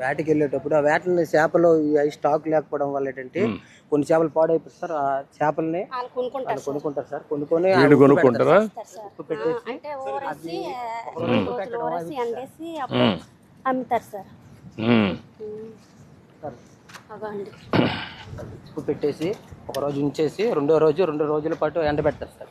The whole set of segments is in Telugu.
వేటకి వెళ్ళేటప్పుడు ఆ. వేటని చేపలు ఈ స్టాక్ లేకపోవడం వల్ల ఏంటంటే కొన్ని చేపలు పాడైపోతాయి సార్ ఆ చేపల్ని కొనుక్కుంటారు సార్. కొనుక్కొని కొనుక్కుంటారా? అమ్ముతారు సార్. ఉప్పు పెట్టేసి ఒక రోజు ఉంచేసి రెండో రోజు రెండు రోజుల పాటు ఎండబెడతారు సార్.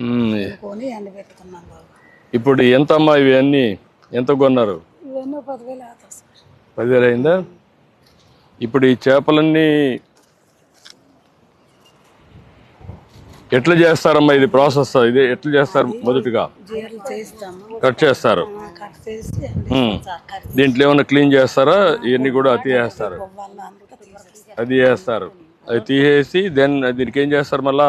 ఉమ్. కొని ఎండబెట్టుకున్నాం బాబు. ఇప్పుడు ఎంత అమ్మా ఇవి అన్ని ఎంత కొన్నారు? ఇవన్నీ పదివేలు అవుతాయి సార్. పదివేలు అయిందా? ఇప్పుడు ఈ చేపలన్నీ ఎట్లా చేస్తారమ్మా ఇది ప్రాసెస్? ఇది ఎట్లా చేస్తారు మొదటిగా? కట్ చేస్తారు. దీంట్లో ఏమైనా క్లీన్ చేస్తారా? ఇవన్నీ కూడా అతి చేస్తారు అది చేస్తారు అది తీసేసి దెన్ దీనికి ఏం చేస్తారు మళ్ళా?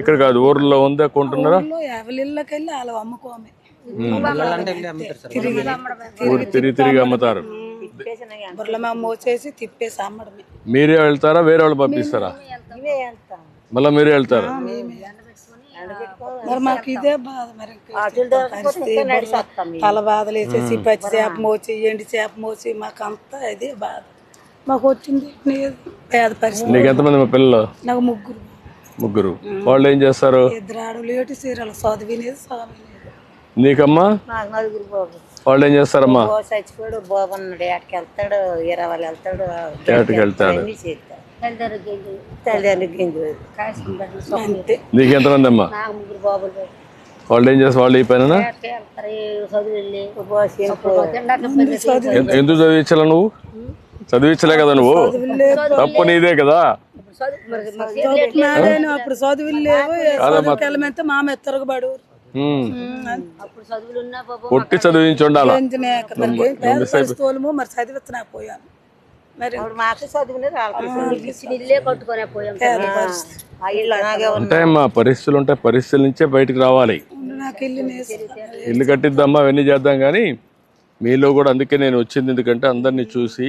ఇక్కడ కాదు ఊర్లో ఉందా కొంటున్నారా? వెళ్ళి అమ్ముకోమే. పిల్లలంటే వెళ్ళి అమ్ముతారు సార్? ఊరు తిరిగి తిరిగి అమ్ముతారు. మోసేసి తిప్పేసి అమ్మడమే. మీరే వెళ్తారా వేరే వాళ్ళు పంపిస్తారా? మళ్ళీ మీరే వెళ్తారు? మరి మాకు ఇదే బాధ మరి. తల బాధలు వేసేసి పచ్చి చేప మోచి ఎండి చేప మోచి మాకు అంతా ఇదే బాధ. మాకు వచ్చింది. పేద పరిస్థితి. నీకు ఎంతమంది మా పిల్లలు? నాకు ముగ్గురు. ముగ్గురు. వాళ్ళు ఏం చేస్తారు నీకమ్మా? వాళ్ళు ఏం చేస్తారమ్మా చచ్చిపోయాడు బాబు ఏటకి వెళ్తాడు ఇరవై వాళ్ళు వెళ్తాడు ఏటకి వెళ్తాడు? అన్ని చేస్తాడు. తల్లిదండ్రులు గింజలు అంతే. నీకు ఎంతమంది అమ్మా? నాకు ముగ్గురు బాబులు. వాళ్ళు ఏం చేస్తారు? వాళ్ళు ఈ పైన ఎందుకు చదివించాల నువ్వు? చదివించలే కదా నువ్వు? తప్పు నీదే కదా? నాదేను అప్పుడు చదువులు లేవు చదువుకి వెళ్ళమంటే మామ ఎత్తరగబడు. ఉమ్. అప్పుడు చదువులు ఉన్నా బాబు కొట్టి చదివించి ఉండాలా? మరి చదివిస్తున్నా పోయాను. ఉంటాయమ్మా పరిస్థితులు. ఉంటాయి పరిస్థితుల నుంచే బయటికి రావాలి. ఇల్లు కట్టిద్దామా? అవన్నీ చేద్దాం కానీ మీలో కూడా అందుకే నేను వచ్చింది. ఎందుకంటే అందరినీ చూసి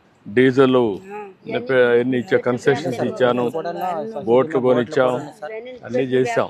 డీజిల్ ఎన్ని ఇచ్చా కన్సెషన్స్ ఇచ్చాను బోట్లు కొనిచ్చాం అన్నీ చేసాం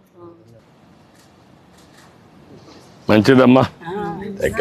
మంచిదమ్మా. Thank